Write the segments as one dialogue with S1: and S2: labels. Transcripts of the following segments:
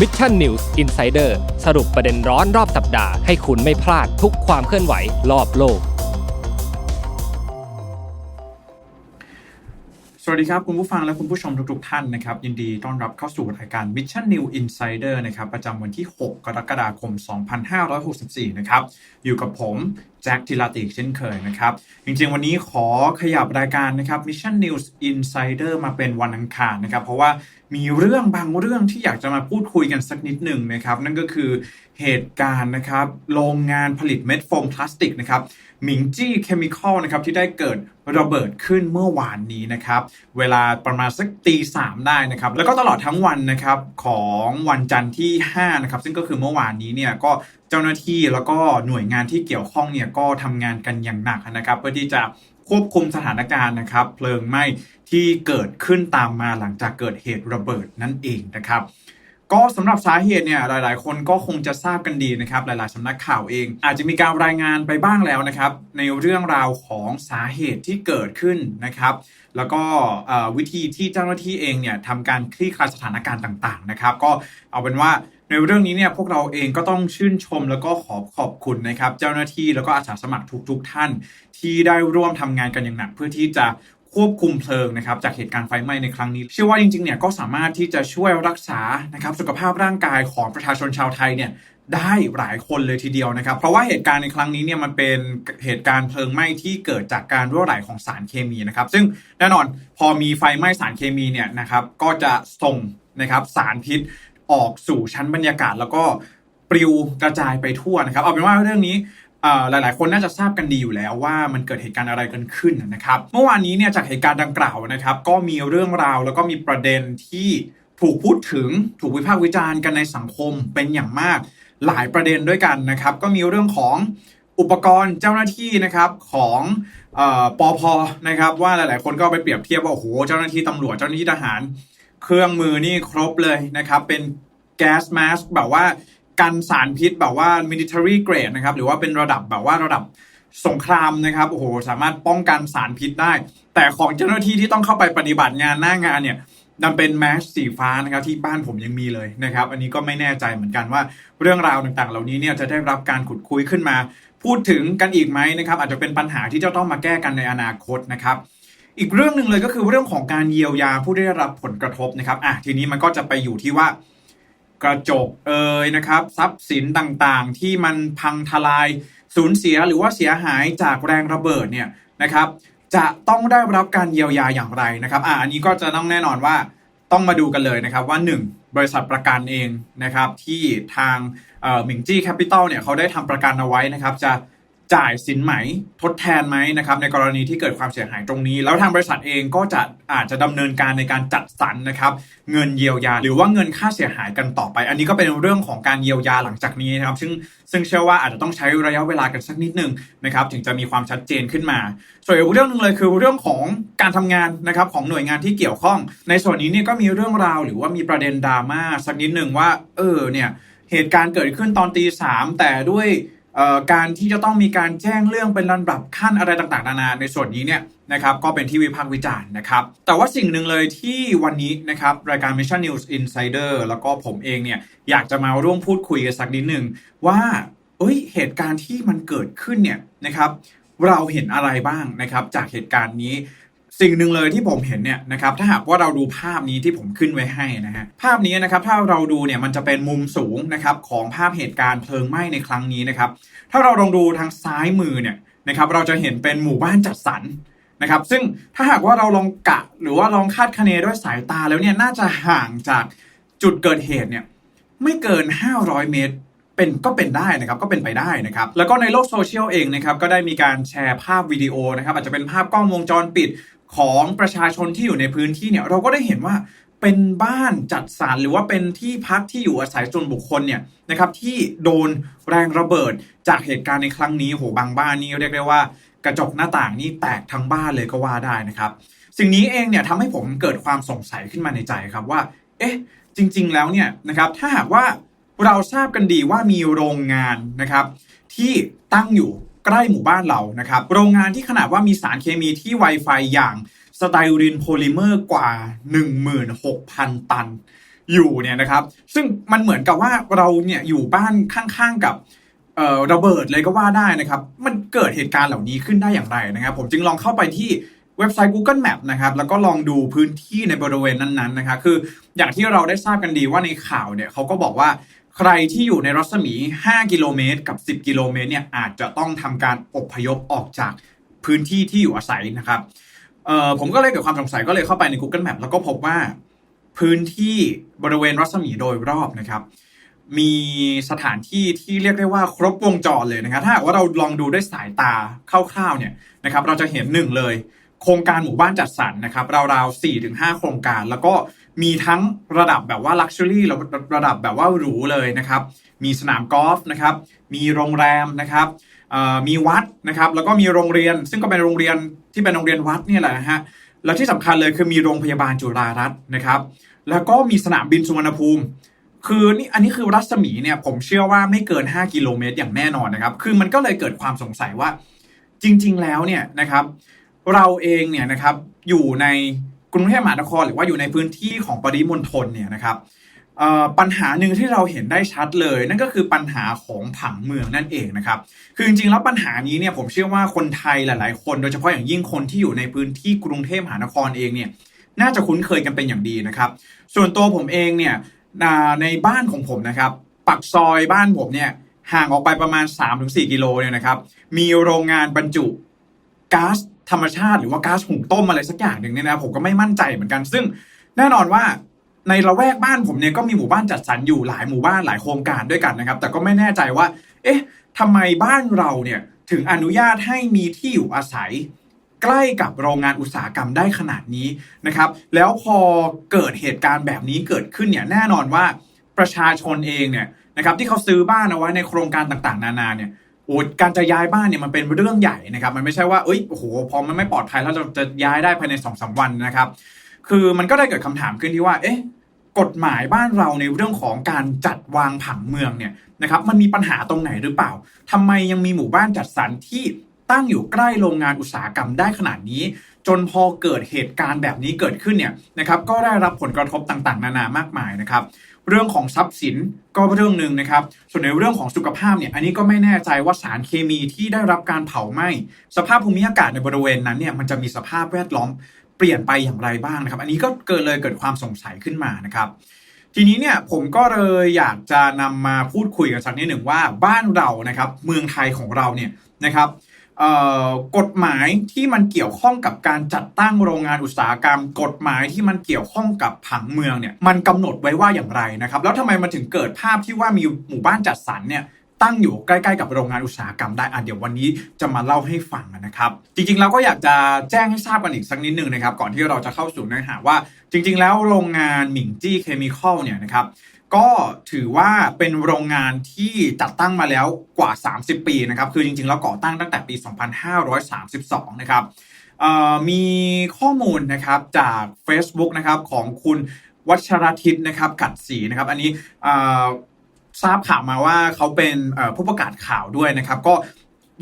S1: Mission News Insider สรุปประเด็นร้อนรอบสัปดาห์ให้คุณไม่พลาดทุกความเคลื่อนไหวรอบโลก
S2: สวัสดีครับ คุณผู้ฟังและคุณผู้ชมทุกๆท่านนะครับ ยินดีต้อนรับเข้าสู่รายการ Mission New Insider นะครับประจำวันที่ 6 กรกฎาคม 2564 นะครับ อยู่กับผมแจ็คทิลาติกเช่นเคยนะครับ จริงๆ วันนี้ขอขยับรายการนะครับ Mission News Insider มาเป็นวันอังคารนะครับ เพราะว่ามีเรื่องบางเรื่องที่อยากจะมาพูดคุยกันสักนิดหนึ่งนะครับ นั่นก็คือ เหตุการณ์นะครับโรงงานผลิตเม็ดโฟมพลาสติกนะครับหมิงจี้เคมีคอลนะครับที่ได้เกิดระเบิดขึ้นเมื่อวานนี้นะครับ เวลาประมาณสักตีสามได้นะครับ แล้วก็ตลอดทั้งวันนะครับของวันจันทร์ที่5นะครับซึ่งก็คือเมื่อวานนี้เนี่ยก็เจ้าหน้าที่แล้วก็หน่วยงานที่เกี่ยวข้องเนี่ยก็ทำงานกันอย่างหนักนะครับ เพื่อที่จะควบคุมสถานการณ์นะครับ เพลิงไหม้ที่เกิดขึ้นตามมาหลังจากเกิดเหตุระเบิดนั่นเองนะครับ ก็สำหรับสาเหตุเนี่ยหลาย ๆ คนก็คงจะทราบกันดีนะครับ หลาย ๆสำนักข่าวเอง อาจจะมีการรายงานไปบ้างแล้วนะครับ ในเรื่องราวของสาเหตุที่เกิดขึ้นนะครับ แล้วก็วิธีที่เจ้าหน้าที่เองเนี่ยทำการคลี่คลายสถานการณ์ต่าง ๆ นะครับ ก็เอาเป็นว่าในเรื่องนี้เนี่ยพวกเราเองก็ต้องชื่นชมแล้วก็ขอขอบคุณนะครับ เจ้าหน้าที่แล้วก็อาสาสมัครทุกๆท่าน ที่ได้ร่วมทำงานกันอย่างหนัก เพื่อที่จะ ควบคุมเพลิงนะครับจากเหตุการณ์ไฟไหม้ในครั้งนี้ เชื่อว่าจริงๆเนี่ยก็สามารถที่จะช่วยรักษานะครับสุขภาพร่างกายของประชาชนชาวไทยเนี่ยได้หลายคนเลยทีเดียวนะครับ เพราะว่าเหตุการณ์ในครั้งนี้เนี่ยมันเป็นเหตุการณ์เพลิงไหม้ที่เกิดจากการรั่วไหลของสารเคมีนะครับ ซึ่งแน่นอนพอมีไฟไหม้สารเคมีเนี่ยนะครับก็จะส่งนะครับสารพิษออกสู่ชั้นบรรยากาศแล้วก็ปลิวกระจายไปทั่วนะครับ เอาเป็นว่าเรื่องนี้ หลายๆ คนน่าจะทราบกันดีอยู่แล้วว่ามันเกิดเหตุการณ์อะไรกันขึ้นนะครับ เมื่อวานนี้เนี่ยจากเหตุการณ์ดังกล่าวนะครับ ก็มีเรื่องราวแล้วก็มีประเด็นที่ถูกพูดถึงถูกวิพากษ์วิจารณ์กันในสังคมเป็นอย่างมากหลายประเด็นด้วยกันนะครับ ก็มีเรื่องของอุปกรณ์เจ้าหน้าที่นะครับของออปอพนะครับ ว่าหลาย ๆ คนก็ไปเปรียบเทียบว่าโอ้โหเจ้าหน้าที่ตำรวจเจ้าหน้าที่ทหาร เครื่องมือนี่ครบเลยนะครับ เป็นแก๊สแมสแบบว่า กันสารพิษแบบว่า military grade นะครับหรือว่าเป็นระดับแบบว่าระดับสงครามนะครับโอ้โหสามารถป้องกันสารพิษได้ แต่ของเจ้าหน้าที่ที่ต้องเข้าไปปฏิบัติงานหน้างานเนี่ยดันเป็นแมสสีฟ้านะครับที่บ้านผมยังมีเลยนะครับ อันนี้ก็ไม่แน่ใจเหมือนกันว่าเรื่องราวต่างๆ เหล่านี้เนี่ยจะได้รับการขุดคุยขึ้นมา พูดถึงกันอีกไหมนะครับอาจจะเป็นปัญหาที่จะต้องมาแก้กันในอนาคตนะครับอีกเรื่องหนึ่งเลยก็คือเรื่องของการเยียวยาผู้ได้รับผลกระทบนะครับอะทีนี้มันก็จะไปอยู่ที่ว่า กระจกเอ่ยนะครับ ทรัพย์สินต่างๆ ที่มันพังทลายสูญเสียหรือว่าเสียหายจากแรงระเบิดเนี่ยนะครับจะต้องได้รับการเยียวยาอย่างไรนะครับอ่าอันนี้ก็จะต้องแน่นอนว่าต้องมาดูกันเลยนะครับว่า 1. บริษัทประกันเองนะครับที่ทางหมิงจี้แคปิตอลเนี่ยเขาได้ทำประกันเอาไว้นะครับจะ จ่ายสินไหมทดแทนไหมนะครับในกรณีที่เกิดความเสียหายตรงนี้ แล้วทางบริษัทเองก็จะอาจจะดำเนินการในการจัดสรรนะครับเงินเยียวยา หรือว่าเงินค่าเสียหายกันต่อไป อันนี้ก็เป็นเรื่องของการเยียวยาหลังจากนี้นะครับ ซึ่งซึ่งเชื่อว่าอาจจะต้องใช้ระยะเวลากันสักนิดหนึ่งนะครับถึงจะมีความชัดเจนขึ้นมา ส่วนอีกเรื่องหนึ่งเลยคือเรื่องของการทำงานนะครับของหน่วยงานที่เกี่ยวข้อง ในส่วนนี้เนี่ยก็มีเรื่องราวหรือว่ามีประเด็นดราม่าสักนิดหนึ่งว่าเออเนี่ยเหตุการณ์เกิดขึ้นตอนตีสามแต่ด้วย การที่จะต้องมีการแจ้งเรื่องเป็นลำดับขั้นอะไรต่างๆนานาในส่วนนี้เนี่ยนะครับก็เป็นที่วิพากษ์วิจารณ์นะครับ แต่ว่าสิ่งหนึ่งเลยที่วันนี้นะครับรายการ Mission News Insider แล้วก็ผมเองเนี่ยอยากจะมาร่วมพูดคุยกันสักนิดหนึ่งว่าเอ้ยเหตุการณ์ที่มันเกิดขึ้นเนี่ยนะครับเราเห็นอะไรบ้างนะครับจากเหตุการณ์นี้ สิ่งหนึ่งเลยที่ผมเห็นเนี่ยนะครับถ้าหากว่าเราดูภาพนี้ที่ผมขึ้นไว้ให้นะฮะภาพนี้นะครับถ้าเราดูเนี่ยมันจะเป็นมุมสูงนะครับของภาพเหตุการณ์เพลิงไหม้ในครั้งนี้นะครับถ้าเราลองดูทางซ้ายมือเนี่ยนะครับเราจะเห็นเป็นหมู่บ้านจัดสรรนะครับซึ่งถ้าหากว่าเราลองกะหรือว่าลองคาดคะเนด้วยสายตาแล้วเนี่ยน่าจะห่างจากจุดเกิดเหตุเนี่ยไม่เกิน 500 เมตร เป็นก็เป็นได้นะครับก็เป็นไปได้นะครับแล้วก็ในโลกโซเชียลเองนะครับก็ได้มีการแชร์ภาพวิดีโอนะครับอาจจะเป็นภาพกล้องวงจรปิดของประชาชนที่อยู่ในพื้นที่เนี่ยเราก็ได้เห็นว่าเป็นบ้านจัดสรรหรือว่าเป็นที่พักที่อยู่อาศัยส่วนบุคคลเนี่ยนะครับที่โดนแรงระเบิดจากเหตุการณ์ในครั้งนี้โหบางบ้านนี่เรียกได้ว่ากระจกหน้าต่างนี่แตกทั้งบ้านเลยก็ว่าได้นะครับ สิ่งนี้เองเนี่ยทำให้ผมเกิดความสงสัยขึ้นมาในใจครับว่า เอ๊ะ จริง ๆ แล้วเนี่ยนะครับถ้าหากว่า เราทราบกันดีว่ามีโรงงานนะครับ ที่ตั้งอยู่ใกล้หมู่บ้านเรานะครับ โรงงานที่ขนาดว่ามีสารเคมีที่ Wi-Fi อย่างสไตรีนโพลิเมอร์กว่า 16,000 ตัน อยู่เนี่ยนะครับ ซึ่งมันเหมือนกับว่าเราเนี่ยอยู่บ้านข้างๆกับระเบิดเลยก็ว่าได้นะครับ มันเกิดเหตุการณ์เหล่านี้ขึ้นได้อย่างไรนะครับ ผมจึงลองเข้าไปที่เว็บไซต์ Google Map นะครับ แล้วก็ลองดูพื้นที่ในบริเวณนั้นๆนะครับ คืออย่างที่เราได้ทราบกันดีว่าในข่าวเนี่ยเขาก็บอกว่า ใครที่อยู่ในรัศมี 5 กิโลเมตร กับ 10 กิโลเมตรเนี่ยอาจจะต้องทำการอบพยพออกจากพื้นที่ที่อยู่อาศัยนะครับเอ่อผมก็เลยเกิดความสงสัยก็เลยเข้าไปใน Google Map แล้วก็พบว่าพื้นที่บริเวณรัศมีโดยรอบนะครับ มีสถานที่ที่เรียกได้ว่าครบวงจรเลยนะครับ ถ้าว่าเราลองดูด้วยสายตาคร่าวๆเนี่ยนะครับ เราจะเห็นหนึ่งเลย โครงการหมู่บ้านจัดสรรนะครับราวๆ4-5ถึงโครงการ แล้วก็ มีทั้งระดับแบบว่าลักชัวรี่ระดับแบบว่าหรูเลยนะครับ มีสนามกอล์ฟนะครับ มีโรงแรมนะครับมีวัดนะครับ แล้วก็มีโรงเรียน ซึ่งก็เป็นโรงเรียนที่เป็นโรงเรียนวัดเนี่ยแหละฮะแล้วที่สำคัญเลยคือมีโรงพยาบาลจุฬารัตน์นะครับ แล้วก็มีสนามบินสุวรรณภูมิ คือนี่อันนี้คือรัศมีเนี่ยผมเชื่อว่าไม่เกิน 5 กิโลเมตรอย่างแน่นอนนะครับ คือมันก็เลยเกิดความสงสัยว่าจริง ๆ แล้วเนี่ยนะครับ เราเองเนี่ยนะครับอยู่ใน รุงเทพมหานครหรือว่าอยู่ในพื้นที่ของปริมณฑลเนี่ยนะครับปัญหาหนึ่งที่เราเห็นได้ชัดเลย นั่นก็คือปัญหาของผังเมืองนั่นเองนะครับคือจริงๆแล้วปัญหานี้เนี่ยผมเชื่อว่าคนไทยหลาย ๆ คน โดยเฉพาะอย่างยิ่งคนที่อยู่ในพื้นที่กรุงเทพมหานครเองเนี่ยน่าจะคุ้นเคยกันเป็นอย่างดีนะครับ ส่วนตัวผมเองเนี่ยในบ้านของผมนะครับปักซอยบ้านผมเนี่ยห่างออกไปประมาณ 3-4 กิโลเนี่ยนะครับมีโรงงานบรรจุก๊าซ ธรรมชาติหรือว่าก๊าซหุงต้มอะไรสักอย่างหนึ่งเนี่ยนะผมก็ไม่มั่นใจเหมือนกัน ซึ่งแน่นอนว่าในละแวกบ้านผมเนี่ยก็มีหมู่บ้านจัดสรรอยู่หลายหมู่บ้านหลายโครงการด้วยกันนะครับ แต่ก็ไม่แน่ใจว่า เอ๊ะทำไมบ้านเราเนี่ยถึงอนุญาตให้มีที่อยู่อาศัย ใกล้กับโรงงานอุตสาหกรรมได้ขนาดนี้นะครับ แล้วพอเกิดเหตุการณ์แบบนี้เกิดขึ้นเนี่ยแน่นอนว่าประชาชนเองเนี่ยนะครับที่เขาซื้อบ้านเอาไว้ในโครงการต่างๆ นานาเนี่ย โอ้การจะย้ายบ้านเนี่ยมันเป็นเรื่องใหญ่นะครับ มันไม่ใช่ว่าเอ้ยโอ้โหพอมันไม่ปลอดภัยแล้วเราจะย้ายได้ภายในสองสามวันนะครับ คือมันก็ได้เกิดคำถามขึ้นที่ว่า เอ๊ะกฎหมายบ้านเราในเรื่องของการจัดวางผังเมืองเนี่ยนะครับ มันมีปัญหาตรงไหนหรือเปล่าทำไมยังมีหมู่บ้านจัดสรรที่ตั้งอยู่ใกล้โรงงานอุตสาหกรรมได้ขนาดนี้ จนพอเกิดเหตุการณ์แบบนี้เกิดขึ้นเนี่ยนะครับ ก็ได้รับผลกระทบต่างๆ นานามากมายนะครับ เรื่องของทรัพย์สินก็เรื่องหนึ่งนะครับ ส่วนในเรื่องของสุขภาพเนี่ย อันนี้ก็ไม่แน่ใจว่าสารเคมีที่ได้รับการเผาไหม้สภาพภูมิอากาศในบริเวณนั้นเนี่ยมันจะมีสภาพแวดล้อมเปลี่ยนไปอย่างไรบ้างนะครับ อันนี้ก็เกิดเลยเกิดความสงสัยขึ้นมานะครับทีนี้เนี่ยผมก็เลยอยากจะนำมาพูดคุยกันสักนิดหนึ่งว่าบ้านเรานะครับ เมืองไทยของเราเนี่ยนะครับ กฎหมายที่มันเกี่ยวข้องกับการจัดตั้งโรงงานอุตสาหกรรม กฎหมายที่มันเกี่ยวข้องกับผังเมืองเนี่ยมันกำหนดไว้ว่าอย่างไรนะครับ แล้วทำไมมันถึงเกิดภาพที่ว่ามีหมู่บ้านจัดสรรเนี่ยตั้งอยู่ใกล้ๆกับโรงงานอุตสาหกรรมได้อะเดี๋ยววันนี้จะมาเล่าให้ฟังนะครับ จริงๆแล้วก็อยากจะแจ้งให้ทราบกันอีกสักนิดหนึ่งนะครับ ก่อนที่เราจะเข้าสู่เนื้อหาว่า จริง ๆ แล้วโรงงานหมิงจี้เคมีคอลเนี่ยนะครับ ก็ถือว่าเป็นโรงงานที่จัดตั้งมาแล้วกว่า 30 ปีนะครับ คือจริงๆ แล้วก่อตั้งตั้งแต่ปี 2532 นะครับเอ่อมีข้อมูลนะครับจาก Facebook นะครับของคุณวัชรทิตนะครับกัดศรีนะครับอันนี้ทราบข่าวมาว่าเขาเป็นผู้ประกาศข่าวด้วยนะครับ ก็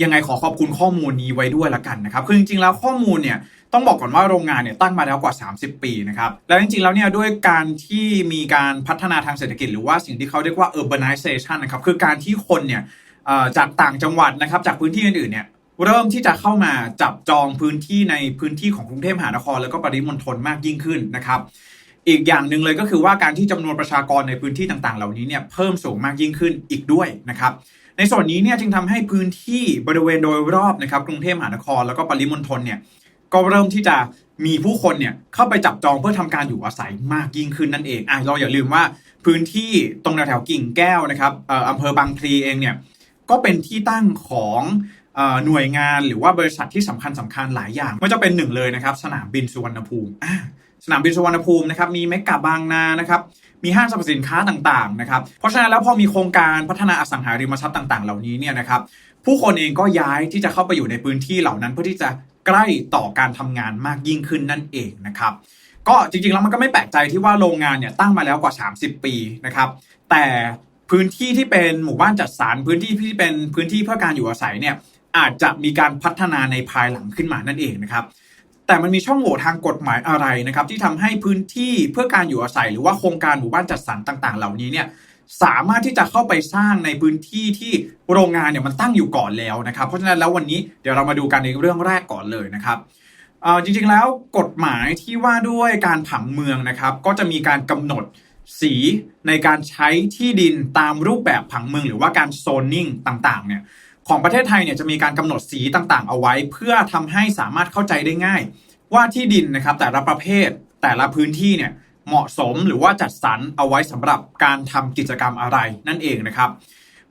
S2: ยังไงขอขอบคุณข้อมูลนี้ไว้ด้วยละกันนะครับ คือจริงๆแล้วข้อมูลเนี่ย ต้องบอกก่อนว่าโรงงานเนี่ยตั้งมาแล้วกว่า 30 ปีนะครับ แล้วจริงๆ แล้วเนี่ยด้วยการที่มีการพัฒนาทางเศรษฐกิจ หรือว่าสิ่งที่เขาเรียกว่า urbanization นะครับ คือการที่คนเนี่ยจากต่างจังหวัดนะครับ จากพื้นที่อื่นๆ เนี่ยเริ่มที่จะเข้ามาจับจองพื้นที่ในพื้นที่ของกรุงเทพมหานคร แล้วก็ปริมณฑลมากยิ่งขึ้นนะครับ อีกอย่างหนึ่งเลยก็คือว่าการที่จำนวนประชากรในพื้นที่ต่างๆ เหล่านี้เนี่ยเพิ่มสูงมากยิ่งขึ้นอีกด้วยนะครับในส่วนนี้เนี่ยจึงทำให้พื้นที่บริเวณโดยรอบนะครับกรุงเทพมหานครแล้วก็ปริมณฑลเนี่ย ก็เริ่มที่จะมีผู้คนเนี่ยเข้าไปจับจองเพื่อทำการอยู่อาศัยมากยิ่งขึ้นนั่นเองอะเราอย่าลืมว่าพื้นที่ตรงแถวๆกิ่งแก้วนะครับอ่อำเภอบางพลีเองเนี่ยก็เป็นที่ตั้งของอหน่วยงานหรือว่าบริษัทที่สำคัญสำคัญหลายอย่างไม่จะเป็นหนึ่งเลยนะครับสนามบินสุวรรณภูมิสนามบินสุวรรณภูมินะครับมีเมกะบางนานะครับมีห้างสรรพสินค้าต่างๆนะครับเพราะฉะนั้นแล้วพอมีโครงการพัฒนาอสังหาริมทรัพย์ต่าง ๆ เหล่านี้เนี่ยนะครับผู้คนเองก็ย้ายที่จะเข้าไปอยู่ในพื้นที่เหล่านั้นเพื่อที่จะ ใกล้ต่อการทำงานมากยิ่งขึ้นนั่นเองนะครับก็จริงๆ แล้วมันก็ไม่แปลกใจที่ว่าโรงงานเนี่ยตั้งมาแล้วกว่า 30 ปีนะครับแต่พื้นที่ที่เป็นหมู่บ้านจัดสรรพื้นที่ที่เป็นพื้นที่เพื่อการอยู่อาศัยเนี่ยอาจจะมีการพัฒนาในภายหลังขึ้นมานั่นเองนะครับแต่มันมีช่องโหว่ทางกฎหมายอะไรนะครับที่ทำให้พื้นที่เพื่อการอยู่อาศัย หรือว่าโครงการหมู่บ้านจัดสรรต่าง ๆ เหล่านี้เนี่ย สามารถที่จะเข้าไปสร้างในพื้นที่ที่โรงงานเนี่ยมันตั้งอยู่ก่อนแล้วนะครับ เพราะฉะนั้นแล้ววันนี้เดี๋ยวเรามาดูกันในเรื่องแรกก่อนเลยนะครับเออจริงๆแล้วกฎหมายที่ว่าด้วยการผังเมืองนะครับ ก็จะมีการกำหนดสีในการใช้ที่ดินตามรูปแบบผังเมือง หรือว่าการโซนนิ่งต่างๆเนี่ยของประเทศไทยเนี่ยจะมีการกำหนดสีต่างๆ เอาไว้ เพื่อทำให้สามารถเข้าใจได้ง่าย ว่าที่ดินนะครับแต่ละประเภทแต่ละพื้นที่เนี่ย เหมาะสมหรือว่าจัดสรรเอาไว้สำหรับการทำกิจกรรมอะไรนั่นเองนะครับ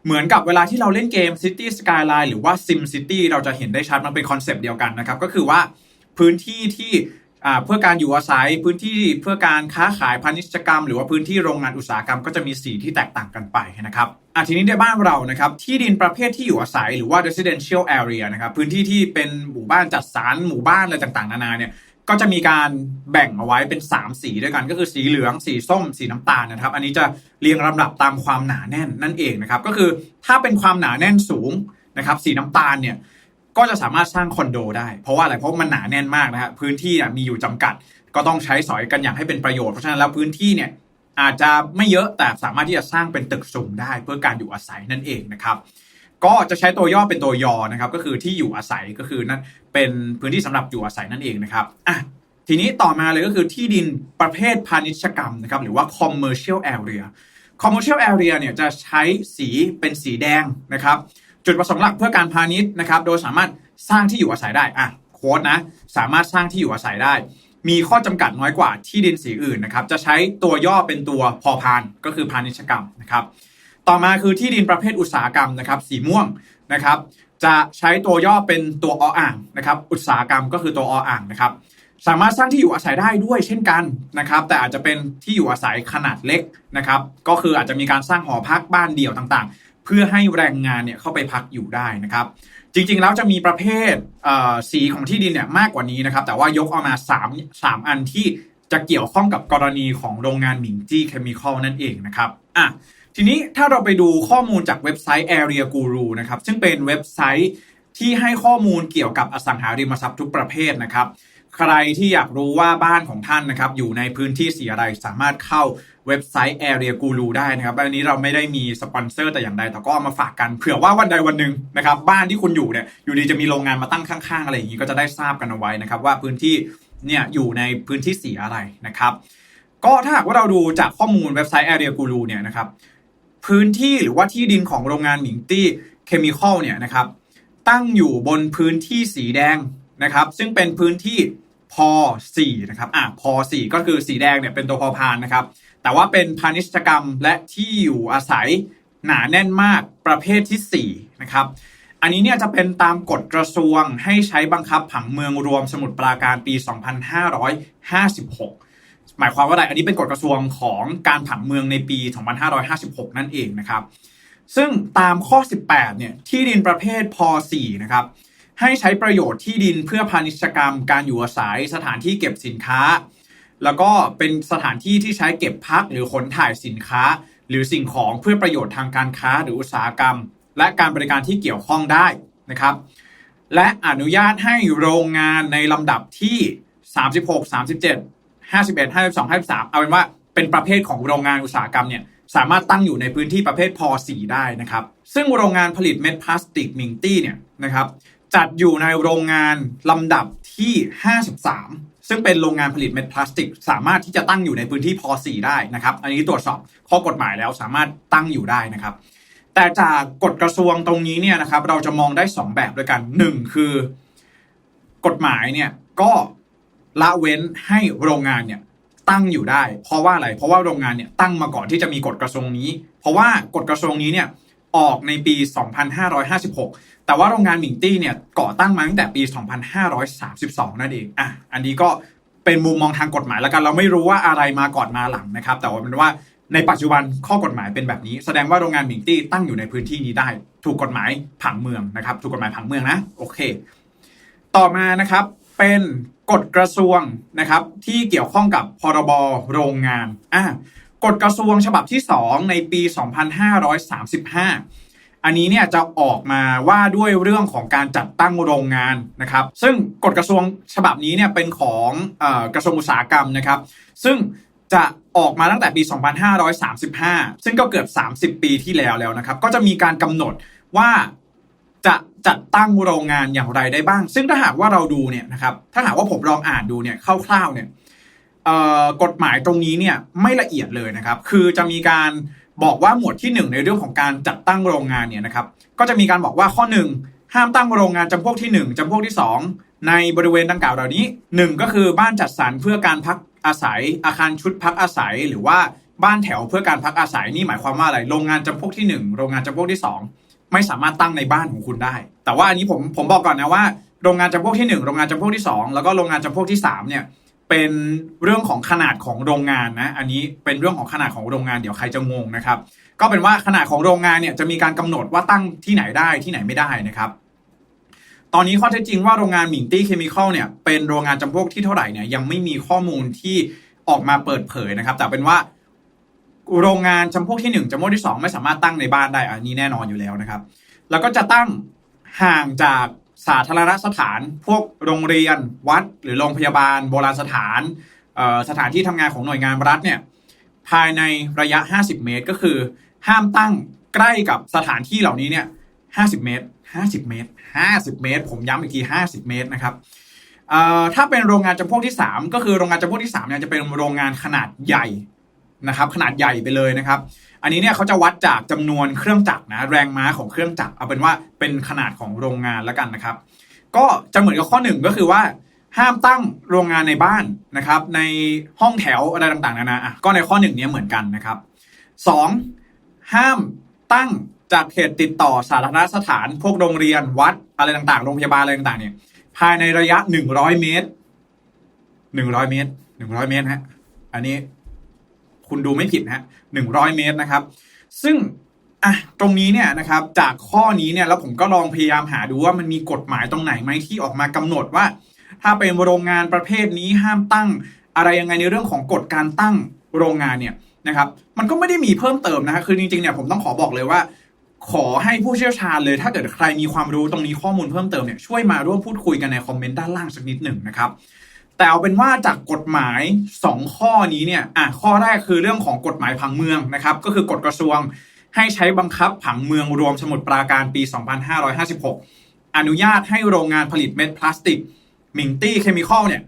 S2: เหมือนกับเวลาที่เราเล่นเกม City Skyline หรือว่า Sim City เราจะเห็นได้ชัดมันเป็นคอนเซปต์เดียวกันนะครับ ก็คือว่าพื้นที่ที่เพื่อการอยู่อาศัยพื้นที่เพื่อการค้าขายพาณิชยกรรม หรือว่าพื้นที่โรงงานอุตสาหกรรมก็จะมีสีที่แตกต่างกันไปนะครับอะทีนี้ในบ้านเรานะครับที่ดินประเภทที่อยู่อาศัยหรือว่า residential area นะครับพื้นที่ที่เป็นหมู่บ้านจัดสรรหมู่บ้านอะไรต่างๆ นานาเนี่ย ก็จะมีการแบ่งเอาไว้เป็น 3 สีด้วยกันก็คือสีเหลืองสีส้มสีน้ำตาลนะครับ อันนี้จะเรียงลำดับตามความหนาแน่นนั่นเองนะครับ ก็คือถ้าเป็นความหนาแน่นสูงนะครับ สีน้ำตาลเนี่ยก็จะสามารถสร้างคอนโดได้ เพราะว่าอะไรเพราะมันหนาแน่นมากนะฮะพื้นที่มีอยู่จำกัด ก็ต้องใช้สอยกันอย่างให้เป็นประโยชน์เพราะฉะนั้นแล้วพื้นที่เนี่ยอาจจะไม่เยอะแต่สามารถที่จะสร้างเป็นตึกสูงได้ เพื่อการอยู่อาศัยนั่นเองนะครับ ก็จะใช้ตัวย่อเป็นตัวยอนะครับก็คือที่อยู่อาศัยก็คือนั่นเป็นพื้นที่สำหรับอยู่อาศัยนั่นเองนะครับอะทีนี้ต่อมาเลยก็คือที่ดินประเภทพาณิชยกรรมนะครับหรือว่า commercial area commercial area เนี่ยจะใช้สีเป็นสีแดงนะครับ จุดประสงค์หลักเพื่อการพาณิชย์นะครับ โดยสามารถสร้างที่อยู่อาศัยได้อะโค้ดนะสามารถสร้างที่อยู่อาศัยได้ มีข้อจำกัดน้อยกว่าที่ดินสีอื่นนะครับ จะใช้ตัวย่อเป็นตัวพอพานก็คือพาณิชยกรรมนะครับ ต่อมาคือที่ดินประเภทอุตสาหกรรมนะครับสีม่วงนะครับ จะใช้ตัวย่อเป็นตัวออ่างนะครับ อุตสาหกรรมก็คือตัวออ่างนะครับ สามารถสร้างที่อยู่อาศัยได้ด้วยเช่นกันนะครับ แต่อาจจะเป็นที่อยู่อาศัยขนาดเล็กนะครับ ก็คืออาจจะมีการสร้างหอพักบ้านเดี่ยวต่างๆ เพื่อให้แรงงานเนี่ยเข้าไปพักอยู่ได้นะครับ จริงๆแล้วจะมีประเภทสีของที่ดินเนี่ยมากกว่านี้นะครับ แต่ว่ายกเอามา3 3อันที่จะเกี่ยวข้องกับกรณีของโรงงานหมิงจี้เคมีคอลนั่นเองนะครับอะ ทีนี้ถ้าเราไปดูข้อมูลจากเว็บไซต์ Area Guru นะครับ ซึ่งเป็นเว็บไซต์ที่ให้ข้อมูลเกี่ยวกับอสังหาริมทรัพย์ทุกประเภทนะครับ ใครที่อยากรู้ว่าบ้านของท่านนะครับ อยู่ในพื้นที่สีอะไรสามารถเข้าเว็บไซต์ Area Guru ได้นะครับอันนี้เราไม่ได้มีสปอนเซอร์แต่อย่างใดแต่ก็เอามาฝากกันเผื่อว่าวันใดวันหนึ่งนะครับ บ้านที่คุณอยู่เนี่ยอยู่ดีจะมีโรงงานมาตั้งข้างๆ อะไรอย่างนี้ก็จะได้ทราบกันเอาไว้นะครับ ว่าพื้นที่เนี่ยอยู่ในพื้นที่สีอะไรนะครับ ก็ถ้าหากว่าเราดูจากข้อมูลเว็บไซต์ Area Guru เนี่ยนะครับ พื้นที่หรือว่าที่ดินของโรงงานหมิงตี้เคมีคอลเนี่ยนะครับตั้งอยู่บนพื้นที่สีแดงนะครับ ซึ่งเป็นพื้นที่พอ4นะครับอะพอ4ก็คือสีแดงเนี่ยเป็นตัวพอพานนะครับ แต่ว่าเป็นพาณิชยกรรมและที่อยู่อาศัยหนาแน่นมากประเภทที่4นะครับอันนี้เนี่ยจะเป็นตามกฎกระทรวงให้ใช้บังคับผังเมืองรวมสมุทรปราการปี 2556 หมายความว่าอะไรอันนี้เป็นกฎกระทรวงของการผังเมืองในปี 2556 นั่นเองนะครับ ซึ่งตามข้อ 18 เนี่ยที่ดินประเภทพ .4 นะครับให้ใช้ประโยชน์ที่ดินเพื่อพาณิชยกรรม การอยู่อาศัยสถานที่เก็บสินค้า แล้วก็เป็นสถานที่ที่ใช้เก็บพักหรือขนถ่ายสินค้า หรือสิ่งของเพื่อประโยชน์ทางการค้าหรืออุตสาหกรรม และการบริการที่เกี่ยวข้องได้นะครับ และอนุญาตให้โรงงานในลำดับที่ 36 37 51 52 53เอาเป็นว่าเป็นประเภทของโรงงานอุตสาหกรรมเนี่ยสามารถตั้งอยู่ในพื้นที่ประเภทพ .4 ได้นะครับ ซึ่งโรงงานผลิตเม็ดพลาสติกมิงตี้เนี่ยนะครับจัดอยู่ในโรงงานลำดับที่ 53 ซึ่งเป็นโรงงานผลิตเม็ดพลาสติก สามารถที่จะตั้งอยู่ในพื้นที่พ .4 ได้นะครับอันนี้ตรวจสอบข้อกฎหมายแล้วสามารถตั้งอยู่ได้นะครับแต่จากกฎกระทรวงตรงนี้เนี่ยนะครับเราจะมองได้ 2 แบบด้วยกัน 1 คือกฎหมายเนี่ยก็ ละเว้นให้โรงงานเนี่ยตั้งอยู่ได้ เพราะว่าอะไร เพราะว่าโรงงานเนี่ยตั้งมาก่อนที่จะมีกฎกระทรวงนี้ เพราะว่ากฎกระทรวงนี้เนี่ยออกในปี 2556 แต่ว่าโรงงานหมิงตี้เนี่ยก่อตั้งมาตั้งแต่ปี 2532 นั่นเอง อะ อันนี้ก็เป็นมุมมองทางกฎหมายแล้วกัน เราไม่รู้ว่าอะไรมาก่อนมาหลังนะครับ แต่ว่าเป็นว่าในปัจจุบันข้อกฎหมายเป็นแบบนี้ แสดงว่าโรงงานหมิงตี้ตั้งอยู่ในพื้นที่นี้ได้ ถูกกฎหมายผังเมืองนะครับ ถูกกฎหมายผังเมืองนะ โอเค ต่อมานะครับ เป็น กฎกระทรวงนะครับที่เกี่ยวข้องกับพรบโรงงานอะกฎกระทรวงฉบับที่ 2 ในปี 2535 อันนี้เนี่ยจะออกมาว่าด้วยเรื่องของการจัดตั้งโรงงานนะครับ ซึ่งกฎกระทรวงฉบับนี้เนี่ยเป็นของอกระทรวงอุตสาหกรรมนะครับ ซึ่งจะออกมาตั้งแต่ปี 2535 ซึ่งก็เกือบ 30 ปีที่แล้วแล้วนะครับ ก็จะมีการกำหนดว่า จัดตั้งโรงงานอย่างไรได้บ้าง ซึ่งถ้าหากว่าเราดูเนี่ยนะครับถ้าหากว่าผมลองอ่านดูเนี่ยคร่าวๆเนี่ยกฎหมายตรงนี้เนี่ยไม่ละเอียดเลยนะครับ คือจะมีการบอกว่าหมวดที่ 1 ในเรื่องของการจัดตั้งโรงงานเนี่ยนะครับ ก็จะมีการบอกว่าข้อ 1 ห้ามตั้งโรงงานจำพวกที่ 1จำพวกที่ 2 ในบริเวณดังกล่าวเหล่านี้ 1 ก็คือบ้านจัดสรรเพื่อการพักอาศัย อาคารชุดพักอาศัย หรือว่าบ้านแถวเพื่อการพักอาศัยนี่หมายความว่าอะไรโรงงานจำพวกที่ 1 โรงงานจำพวกที่ 2 ไม่สามารถตั้งในบ้านของคุณได้ แต่ว่าอันนี้ผมผมบอกก่อนนะว่า โรงงานจำพวกที่ 1 โรงงานจำพวกที่ 2 แล้วก็โรงงานจำพวกที่3เนี่ยเป็นเรื่องของขนาดของโรงงานนะ อันนี้เป็นเรื่องของขนาดของโรงงานเดี๋ยวใครจะงงนะครับ ก็เป็นว่าขนาดของโรงงานเนี่ยจะมีการกำหนดว่าตั้งที่ไหนได้ที่ไหนไม่ได้นะครับ ตอนนี้ข้อเท็จจริงว่าโรงงานหมิงตี้เคมีคอลเนี่ยเป็นโรงงานจำพวกที่เท่าไหร่เนี่ยยังไม่มีข้อมูลที่ออกมาเปิดเผยนะครับ แต่เป็นว่า โรงงานจำพวกที่หนึ่งจำพวกที่สองไม่สามารถตั้งในบ้านได้อันนี้แน่นอนอยู่แล้วนะครับ แล้วก็จะตั้งห่างจากสาธารณสถาน พวกโรงเรียนวัด หรือโรงพยาบาล โบราณสถานสถานที่ทำงานของหน่วยงานรัฐเนี่ยภายในระยะ 50 เมตรก็คือ ห้ามตั้งใกล้กับสถานที่เหล่านี้เนี่ย50 เมตร 50 เมตร 50 เมตร ผมย้ำอีกที 50 เมตรนะครับถ้าเป็นโรงงานจำพวกที่ 3 ก็คือโรงงานจำพวกที่3เนี่ยจะเป็นโรงงานขนาดใหญ่ นะครับขนาดใหญ่ไปเลยนะครับ อันนี้เนี่ยเขาจะวัดจากจำนวนเครื่องจักรนะแรงม้าของเครื่องจักรเอาเป็นว่าเป็นขนาดของโรงงานแล้วกันนะครับ ก็จะเหมือนกับข้อหนึ่งก็คือว่าห้ามตั้งโรงงานในบ้านนะครับ ในห้องแถวอะไรต่างๆนานาอะก็ในข้อหนึ่งเนี้ยเหมือนกันนะครับสองห้ามตั้งจากเขตติดต่อสาธารณสถาน พวกโรงเรียนวัดอะไรต่างๆ โรงพยาบาลอะไรต่างๆเนี่ยภายในระยะหนึ่งร้อยเมตรหนึ่งร้อยเมตรหนึ่งร้อยเมตรฮะอันนี้ คุณดูไม่ผิดฮะหนึ่งร้อยเมตรนะครับ ซึ่งอะตรงนี้เนี่ยนะครับจากข้อนี้เนี่ยแล้วผมก็ลองพยายามหาดูว่ามันมีกฎหมายตรงไหนไหมที่ออกมากำหนดว่า ถ้าเป็นโรงงานประเภทนี้ห้ามตั้ง อะไรยังไงในเรื่องของกฎการตั้งโรงงานเนี่ยนะครับ มันก็ไม่ได้มีเพิ่มเติมนะฮะคือจริงๆเนี่ยผมต้องขอบอกเลยว่า ขอให้ผู้เชี่ยวชาญเลย ถ้าเกิดใครมีความรู้ตรงนี้ข้อมูลเพิ่มเติมเนี่ยช่วยมาร่วมพูดคุยกันในคอมเมนต์ด้านล่างสักนิดหนึ่งนะครับ แต่เอาเป็นว่าจากกฎหมาย 2 ข้อนี้เนี่ยอะข้อแรกคือเรื่องของกฎหมายผังเมืองนะครับก็คือกฎกระทรวงให้ใช้บังคับผังเมืองรวมสมุดปราการปี 2556 อนุญาตให้โรงงานผลิตเม็ดพลาสติกมิงตี้เคมีคอลเนี่ย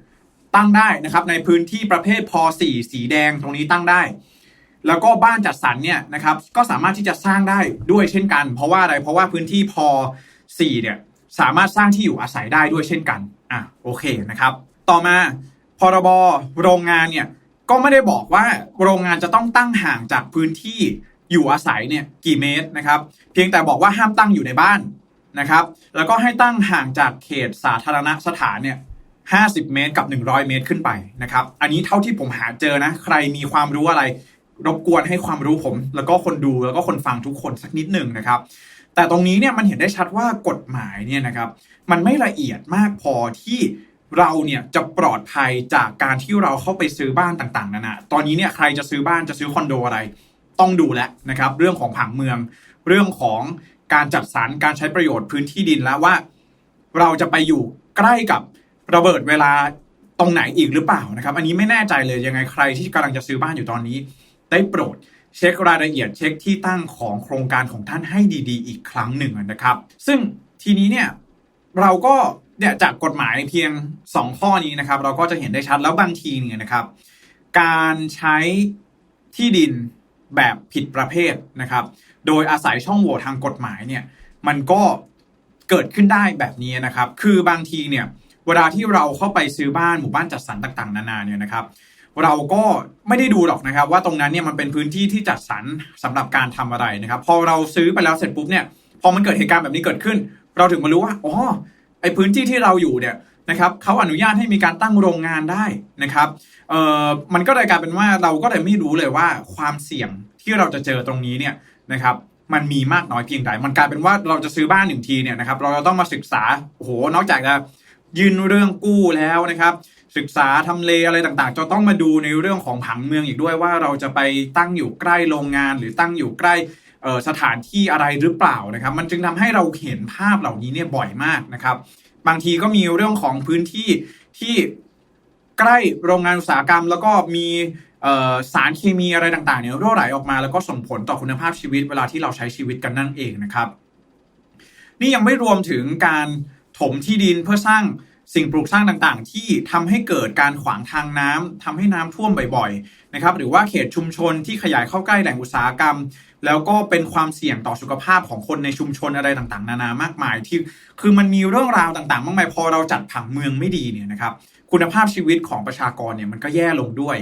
S2: ตั้งได้นะครับในพื้นที่ประเภทพ .4 สีแดงตรงนี้ตั้งได้ แล้วก็บ้านจัดสรรเนี่ยนะครับก็สามารถที่จะสร้างได้ด้วยเช่นกัน เพราะว่าอะไรเพราะว่าพื้นที่พ .4 เนี่ยสามารถสร้างที่อยู่อาศัยได้ด้วยเช่นกันอะโอเคนะครับ ต่อมาพรบโรงงานเนี่ยก็ไม่ได้บอกว่าโรงงานจะต้องตั้งห่างจากพื้นที่อยู่อาศัยเนี่ยกี่เมตรนะครับ เพียงแต่บอกว่าห้ามตั้งอยู่ในบ้านนะครับ แล้วก็ให้ตั้งห่างจากเขตสาธารณสถานเนี่ย50 เมตรกับ 100 เมตรขึ้นไปนะครับ อันนี้เท่าที่ผมหาเจอนะ ใครมีความรู้อะไร รบกวนให้ความรู้ผม แล้วก็คนดูแล้วก็คนฟังทุกคนสักนิดหนึ่งนะครับ แต่ตรงนี้เนี่ยมันเห็นได้ชัดว่ากฎหมายเนี่ยนะครับ มันไม่ละเอียดมากพอที่ เราเนี่ยจะปลอดภัยจากการที่เราเข้าไปซื้อบ้านต่างๆนานาตอนนี้เนี่ยใครจะซื้อบ้านจะซื้อคอนโดอะไร ต้องดูแลนะครับ เรื่องของผังเมือง เรื่องของการจัดสรรการใช้ประโยชน์พื้นที่ดินแล้วว่า เราจะไปอยู่ใกล้กับระเบิดเวลาตรงไหนอีกหรือเปล่านะครับ อันนี้ไม่แน่ใจเลยยังไงใครที่กำลังจะซื้อบ้านอยู่ตอนนี้ ได้โปรดเช็ครายละเอียดเช็คที่ตั้งของโครงการของท่านให้ดี ๆ อีกครั้งหนึ่งนะครับ ซึ่งทีนี้เนี่ยเราก็ เนี่ยจากกฎหมายเพียง 2 ข้อนี้นะครับ เราก็จะเห็นได้ชัดแล้วบางทีเนี่ยนะครับ การใช้ที่ดินแบบผิดประเภทนะครับ โดยอาศัยช่องโหว่ทางกฎหมายเนี่ยมันก็เกิดขึ้นได้แบบนี้นะครับ คือบางทีเนี่ยเวลาที่เราเข้าไปซื้อบ้านหมู่บ้านจัดสรรต่างๆ นานาเนี่ยนะครับ เราก็ไม่ได้ดูหรอกนะครับ ว่าตรงนั้นเนี่ยมันเป็นพื้นที่ที่จัดสรรสำหรับการทำอะไรนะครับ พอเราซื้อไปแล้วเสร็จปุ๊บเนี่ยพอมันเกิดเหตุการณ์แบบนี้เกิดขึ้น เราถึงมารู้ว่าอ๋อ อพื้นที่ที่เราอยู่เนี่ยนะครับเขาอนุญาตให้มีการตั้งโรงงานได้นะครับเอ่อมันก็เลยกลายเป็นว่าเราก็เลยไม่รู้เลยว่าความเสี่ยงที่เราจะเจอตรงนี้เนี่ยนะครับมันมีมากน้อยเพียงใด มันกลายเป็นว่าเราจะซื้อบ้านหนึ่งทีเนี่ยนะครับเราจะต้องมาศึกษาโอ้โหนอกจากจะยื่นเรื่องกู้แล้วนะครับ ศึกษาทำเลอะไรต่างๆ จะต้องมาดูในเรื่องของผังเมืองอีกด้วยว่าเราจะไปตั้งอยู่ใกล้โรงงานหรือตั้งอยู่ใกล้ สถานที่อะไรหรือเปล่านะครับ มันจึงทำให้เราเห็นภาพเหล่านี้เนี่ยบ่อยมากนะครับ บางทีก็มีเรื่องของพื้นที่ที่ใกล้โรงงานอุตสาหกรรม แล้วก็มีสารเคมีอะไรต่างๆเนี่ยรั่วไหลออกมาแล้วก็ส่งผลต่อคุณภาพชีวิตเวลาที่เราใช้ชีวิตกันนั่นเองนะครับ นี่ยังไม่รวมถึงการถมที่ดินเพื่อสร้างสิ่งปลูกสร้างต่างๆ ที่ทำให้เกิดการขวางทางน้ำทำให้น้ำท่วมบ่อยๆนะครับหรือว่าเขตชุมชนที่ขยายเข้าใกล้แหล่งอุตสาหกรรม แล้วก็เป็นความเสี่ยงต่อสุขภาพของคนในชุมชนอะไรต่างๆ นานามากมายที่คือมันมีเรื่องราวต่างๆ มากมายพอเราจัดผังเมืองไม่ดีเนี่ยนะครับคุณภาพชีวิตของประชากรเนี่ยมันก็แย่ลงด้วย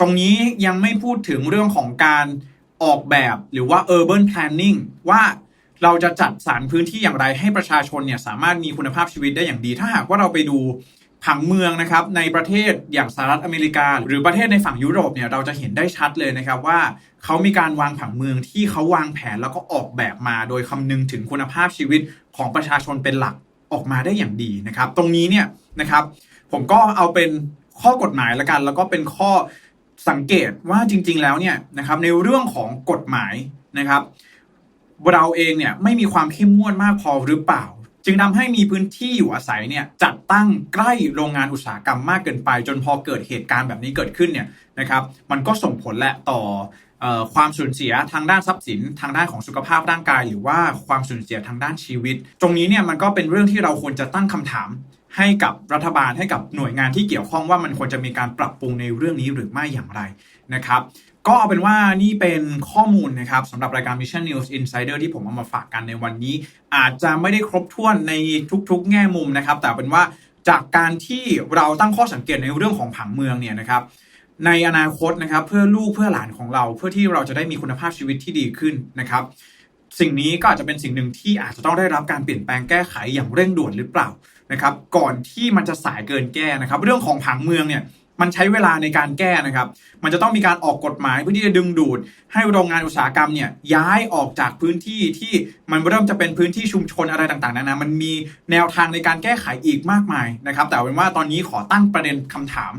S2: ตรงนี้ยังไม่พูดถึงเรื่องของการออกแบบหรือว่า urban planning ว่าเราจะจัดสรรพื้นที่อย่างไรให้ประชาชนเนี่ยสามารถมีคุณภาพชีวิตได้อย่างดี ถ้าหากว่าเราไปดู ผังเมืองนะครับในประเทศอย่างสหรัฐอเมริกา หรือประเทศในฝั่งยุโรปเนี่ยเราจะเห็นได้ชัดเลยนะครับว่าเขามีการวางผังเมืองที่เขาวางแผนแล้วก็ออกแบบมา โดยคำนึงถึงคุณภาพชีวิตของประชาชนเป็นหลักออกมาได้อย่างดีนะครับ ตรงนี้เนี่ยนะครับผมก็เอาเป็นข้อกฎหมายละกัน แล้วก็เป็นข้อสังเกตว่าจริง ๆ แล้วเนี่ยนะครับในเรื่องของกฎหมายนะครับเราเองเนี่ยไม่มีความเข้มงวดมากพอหรือเปล่า จึงทำให้มีพื้นที่อยู่อาศัยเนี่ยจัดตั้งใกล้โรงงานอุตสาหกรรมมากเกินไป จนพอเกิดเหตุการณ์แบบนี้เกิดขึ้นเนี่ยนะครับมันก็ส่งผลแหละต่ออความสูญเสียทางด้านทรัพย์สินทางด้านของสุขภาพร่างกาย หรือว่าความสูญเสียทางด้านชีวิต ตรงนี้เนี่ยมันก็เป็นเรื่องที่เราควรจะตั้งคำถาม ให้กับรัฐบาลให้กับหน่วยงานที่เกี่ยวข้องว่ามันควรจะมีการปรับปรุงในเรื่องนี้หรือไม่อย่างไรนะครับก็เอาเป็นว่านี่เป็นข้อมูลนะครับสำหรับรายการ Mission News Insider ที่ผมเอามาฝากกันในวันนี้ อาจจะไม่ได้ครบถ้วนในทุกๆ แง่มุมนะครับ แต่เป็นว่าจากการที่เราตั้งข้อสังเกตในเรื่องของผังเมืองเนี่ยนะครับในอนาคตนะครับเพื่อลูกเพื่อหลานของเรา เพื่อที่เราจะได้มีคุณภาพชีวิตที่ดีขึ้นนะครับ สิ่งนี้ก็อาจจะเป็นสิ่งหนึ่งที่อาจจะต้องได้รับการเปลี่ยนแปลงแก้ไขอย่างเร่งด่วนหรือเปล่า นะครับก่อนที่มันจะสายเกินแก้นะครับ เรื่องของผังเมืองเนี่ยมันใช้เวลาในการแก้นะครับ มันจะต้องมีการออกกฎหมายเพื่อที่จะดึงดูด ให้โรงงานอุตสาหกรรมเนี่ยย้ายออกจากพื้นที่ที่มันเริ่มจะเป็นพื้นที่ชุมชนอะไรต่างๆนานา มันมีแนวทางในการแก้ไขอีกมากมายนะครับ แต่เป็นว่าตอนนี้ขอตั้งประเด็นคำถาม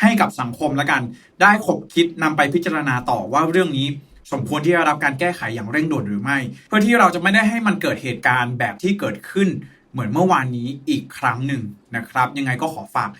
S2: ให้กับสังคมแล้วกัน ได้ขบคิดนำไปพิจารณาต่อว่าเรื่องนี้สมควรที่จะรับการแก้ไขอย่างเร่งด่วนหรือไม่ เพื่อที่เราจะไม่ได้ให้มันเกิดเหตุการณ์แบบที่เกิดขึ้น เหมือนเมื่อวานนี้อีกครั้งหนึ่งนะครับ ยังไงก็ขอฝาก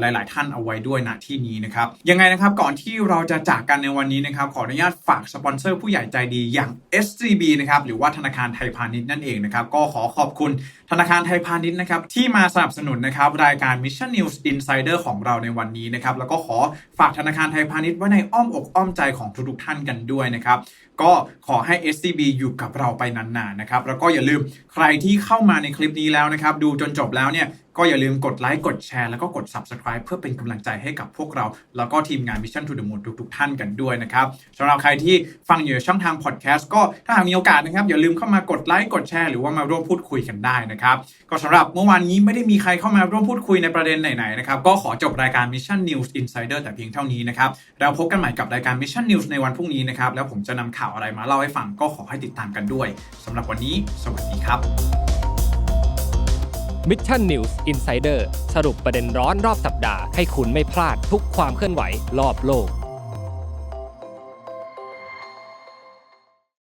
S2: หลาย ๆ ท่านเอาไว้ด้วยณที่นี้นะครับ ยังไงนะครับก่อนที่เราจะจากกันในวันนี้นะครับ ขออนุญาตฝากสปอนเซอร์ผู้ใหญ่ใจดีอย่าง SCB นะครับหรือว่าธนาคารไทยพาณิชย์นั่นเองนะครับ ก็ขอขอบคุณธนาคารไทยพาณิชย์นะครับที่มาสนับสนุนนะครับรายการ Mission News Insider ของเราในวันนี้นะครับแล้วก็ขอฝากธนาคารไทยพาณิชย์ไว้ในอ้อมอกอ้อมใจของทุก ๆ ท่านกันด้วยนะครับก็ขอให้ SCB อยู่กับเราไปนานๆนะครับแล้วก็อย่าลืมใครที่เข้ามาในคลิปนี้แล้วนะครับดูจนจบแล้วเนี่ย ก็อย่าลืมกดไลค์กดแชร์แล้วก็กด Subscribe เพื่อเป็นกำลังใจให้กับพวกเรา แล้วก็ทีมงาน Mission to the Moon ทุกๆท่านกันด้วยนะครับสำหรับใครที่ฟังอยู่ช่องทางพอดแคสต์ก็ถ้าหากมีโอกาสนะครับอย่าลืมเข้ามากดไลค์กดแชร์หรือว่ามาร่วมพูดคุยกันได้นะครับก็สำหรับเมื่อวานนี้ไม่ได้มีใครเข้ามาร่วมพูดคุยในประเด็นไหนๆนะครับก็ขอจบรายการ Mission News Insider แต่เพียงเท่านี้นะครับเราพบกันใหม่กับรายการ Mission News ในวันพรุ่งนี้นะครับแล้วผมจะนำข่าวอะไรมาเล่าให้ฟังก็ขอให้ติดตามกันด้วยสำหรับวันนี้ สวัสดีครับ
S1: Mission News Insider สรุปประเด็นร้อนรอบสัปดาห์ให้คุณไม่พลาดทุกความเคลื่อนไหวรอบโลก